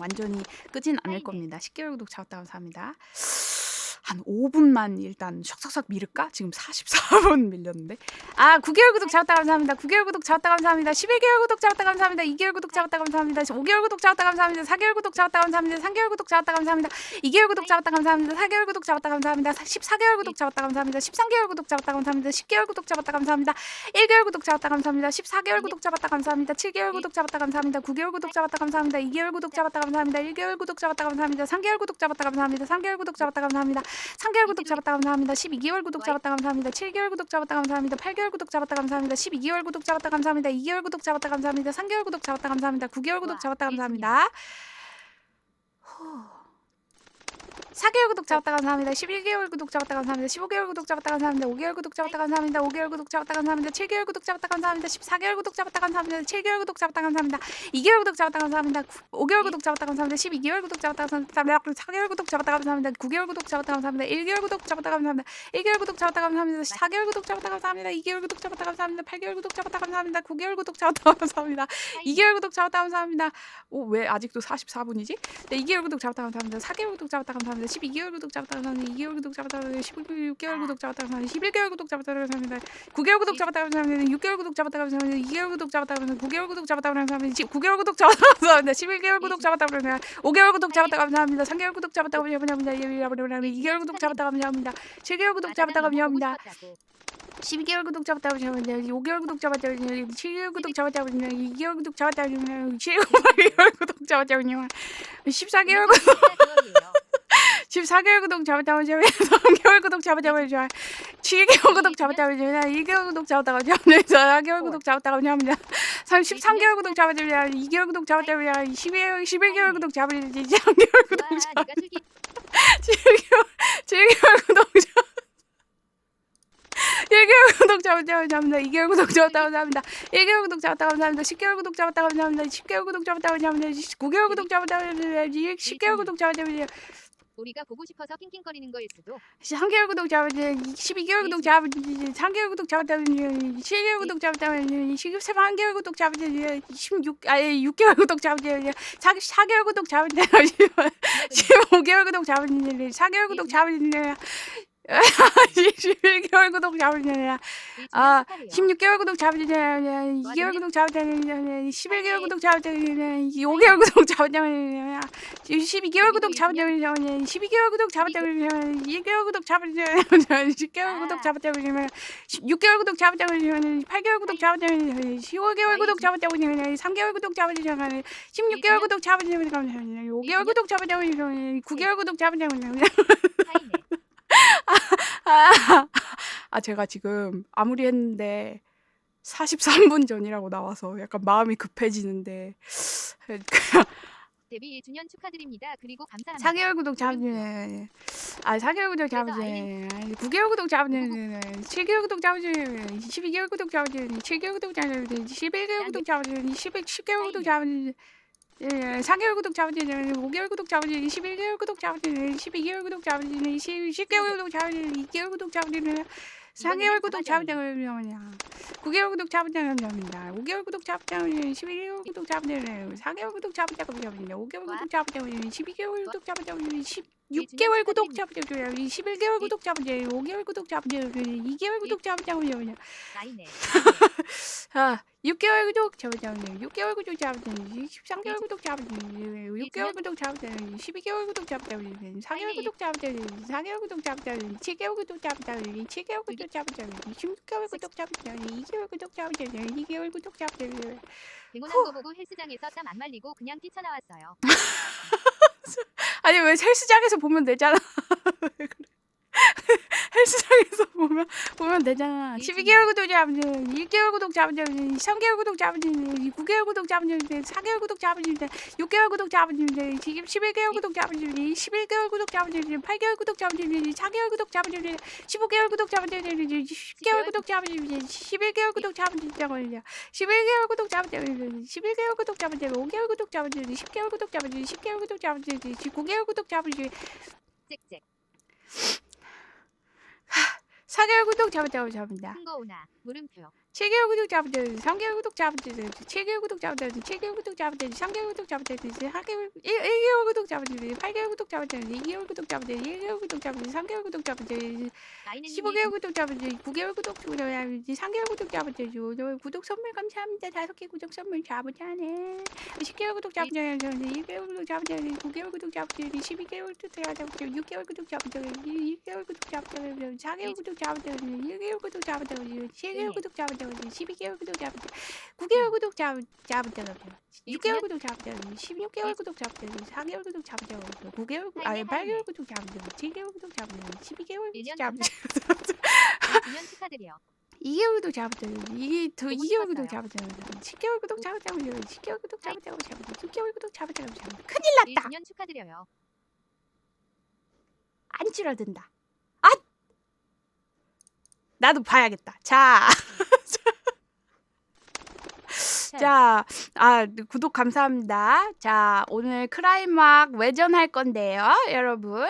완전히 끄진 않을. 겁니다. 10개월 구독 잡았다 감사합니다. 한 5분만 일단 샥샥샥 미룰까? 지금 44분 밀렸는데. 아, 9개월 구독 잡았다 감사합니다. 9개월 구독 잡았다 감사합니다. 11개월 구독 잡았다 감사합니다. 2개월 구독 잡았다 감사합니다. 5개월 구독 잡았다 감사합니다. 4개월 구독 잡았다 감사합니다. 3개월 구독 잡았다 감사합니다. 2개월 구독 잡았다 감사합니다. 4개월 구독 잡았다 감사합니다. 14개월 구독 잡았다 감사합니다. 13개월 구독 잡았다 감사합니다. 10개월 구독 잡았다 감사합니다. 1개월 구독 잡았다 감사합니다. 14개월 구독 잡았다 감사합니다. 7개월 구독 잡았다 감사합니다. 9개월 구독 잡았다 감사합니다. 2개월 구독 잡았다 감사합니다. 1개월 구독 잡았다 감사합니다. 3개월 구독 잡았다 감사합니다. 3개월 구독 잡았다 감사합니다. 3개월 구독 잡았다 감사합니다. 12개월 구독 잡았다 감사합니다. 7개월 구독 잡았다 감사합니다. 8개월 구독 잡았다 감사합니다. 12개월 구독 잡았다 감사합니다. 2개월 구독 잡았다 감사합니다. 3개월 구독 잡았다 감사합니다. 9개월 구독 잡았다 감사합니다. 4개월 구독 잡았다 감사합니다. 11개월 구독 잡았다 감사합니다. 15개월 구독 잡았다 감사합니다. 5개월 구독 잡았다 감사합니다. 5개월 구독 잡았다 감사합니다. 7개월 구독 잡았다 감사합니다. 14개월 구독 잡았다 감사합니다. 7개월 구독 잡았다 감사합니다. 2개월 구독 잡았다 감사합니다. 5개월 구독 잡았다 감사합니다. 12개월 구독 잡았다 감사합니다. 4개월 구독 잡았다 감사합니다. 9개월 구독 잡았다 감사합니다. 1개월 구독 잡았다 감사합니다. 1개월 구독 잡았다 감사합니다. 4개월 구독 잡았다 감사합니다. 2개월 구독 잡았다 감사합니다. 8개월 구독 잡았다 감사합니다. 9개월 구독 잡았다 감사합니다. 2개월 구독 잡았다 감사합니다. 오, 왜 아직도 44분이지? 네, 2개월 구독 잡았다 감사합니다. 4개월 구독 잡았다 감사합니다. 12개월 구독 잡았다 감사합니다. 2개월 구독 잡았다 감사합니다. 16개월 구독 잡았다 감사합니다. 11개월 구독 잡았다 감사합니다. 9개월 구독 잡았다 감사합니다. 6개월 구독 잡았다 감사합니다. 2개월 구독 잡았다 감사합니다. 9개월 구독 잡았다 감사합니다. 9개월 구독 잡았다 감사합니다. 11개월 구독 잡았다 감사합니다. 5개월 구독 잡았다 감사합니다. 3개월 구독 잡았다 감사합니다. 2개월 구독 잡았다 감사합니다. 7개월 구독 잡았다 감사합니다. 12개월 구독 잡았다 감사합니다. 5개월 구독 잡았다 감사합니다. 7개월 구독 잡았다 감사합니다. 2개월 구독 잡았다 감사합니다. 7개월 구독 잡았다 감사합니다. 14개월 구독 14개월 구독 잡았다면서 3개월 구독 잡았다면서 7개월 구독 잡았다면서 2개월 구독 잡았다면서 4개월 구독 잡았다면서 합니다. 13개월 구독 잡았다면서 2개월 구독 잡았다면서 11, 11개월 구독 잡았다면서 3개월 구독 와, 잡 네가 슬기 7개월 7개월 구독 잡 1개월 구독 잡았다면서 합니다. 2개월 구독 잡았다면서 합니다. 1개월 구독 잡았다면서 합니다. 10개월 구독 잡았다면서 합니다. 10개월 구독 잡았다면서 합니다. 9개월 구독 잡았다면서 10개월 구독 잡았다면서 우리가 보고 싶어서 낑낑거리는 거일 수도 3개월 구독 잡았지 12개월 구독 잡았지 3개월 구독 잡았다면 7개월 구독 잡았다면 13개월 구독 잡았지 16 아니 6개월 구독 잡았지 4, 4개월 구독 잡았지 15개월 구독 잡았지 4개월 구독 잡았지 11개월 구독 잡았지 아, 16개월 구독 잡았지 2개월 구독 잡았지 11개월 구독 잡았지 5개월 구독 잡았지 12개월 구독 잡았지 12개월 구독 잡았지 2개월 구독 잡았지 10개월 구독 잡았지 6개월 구독 잡았지 8개월 구독 잡았지 15개월 구독 잡았지 3개월 구독 잡았지 16개월 구독 잡았지 5개월 구독 잡았지 9개월 구독 사이네 아, 아 제가 지금 아무리 했는데 43분 전이라고 나와서 약간 마음이 급해지는데 그냥 데뷔 1주년 축하드립니다. 그리고 감사합니다. 4개월 구독 잡으네. 아 4개월 구독 잡으네. 9개월 구독 잡으네. 7개월 구독 잡으네. 12개월 구독 잡으네. 7개월 구독 잡으네. 11개월 구독 잡으네. 10, 10개월 구독 잡으네. 예, 예. 3개월 구독자분들은 5개월 구독자분들은 11개월 구독자분들은 12개월 구독자분들은 10개월 구독자분들은 2개월 구독자분들은 4개월 구독자분들은 9개월 구독자분들입니다. 5개월 구독자분들은 11개월 구독자분들은 4개월 구독자분들입니다. 5개월 구독자분들은 12개월 구독자분들은 10 6개월 구독자분들, 11개월 구독자분들, 5개월 구독자분들, 2개월 구독자분들, 아, 6개월 구독자분들, 6개월 구독자분들, 13개월 구독자분들, 6개월 구독자분들, 12개월 구독자분들, 4개월 구독자분들, 4개월 구독자분들, 7개월 구독자분들, 7개월 구독자분들, 16개월 구독자분들, 2개월 구독자분들, 2개월 구독자분들. 응원한 거 보고 헬스장에서 땀 안 말리고 그냥 뛰쳐나왔어요. 아니 왜 헬스장에서 보면 되잖아. 왜 그래 헬스장에서 보면 보면 되잖아 12개월 구독 잡으면 1개월 구독 잡으면 3개월 구독 잡으면 9개월 구독 잡으면 4개월 구독 잡으면 6개월 구독 잡으면 지금 11개월 구독 잡으면 11개월 구독 잡으면 8개월 구독 잡으면 4개월 구독 잡으면 15개월 구독 잡으면 10개월 구독 잡으면 11개월 구독 잡으면 11개월 구독 잡으면 11개월 구독 잡으면 5개월 구독 잡으면 10개월 구독 잡으면 10개월 구독 잡으면 9개월 구독 잡으면 짹짹. 4개월 구독 잡았다고 잡니다. 물음표. 7개월 구독자분들 3개월 구독자분들 7개월 구독자분들 7개월 구독자분들 3개월 구독자분들 4개월 1개월 구독자분들 8개월 구독자분들 2개월 구독자분들 1개월 구독자분들 3개월 구독자분들 라인님 15개월 구독자분들 9개월 구독자분들 3개월 구독자분들 요 구독 선물 감사합니다 5개 구독 선물 자부자네 10개월 구독자분들 1개월 구독자분들 9개월 구독자분들 12개월 구독자분들 6개월 구독자분들 1개월 구독자분들 4개월 구독자분들 1개월 구독자분들 7개월 네. 구독자분들 12개월 구독자분들 9개월 구독자분들 6개월 일주년? 구독자분들 16개월 구독자분들 4개월 구독자분들 9개월 구- 아니 할매, 8개월 구독자분들 7개월 구독자분들 12개월 일년 구독자분들 1주년 축하드려. 2개월 구독 잡았더니 이게 더 보고 2개월 구독. 잡았잖아 10개월 구독 잡았잖아 10개월 구독 잡았잖아 6개월 구독 잡았잖아 큰일 났다. 1주년 축하드려요. 안 줄어든다. 아 나도 봐야겠다. 자 자, 아, 구독 감사합니다. 자, 오늘 크라이막 외전할 건데요, 여러분.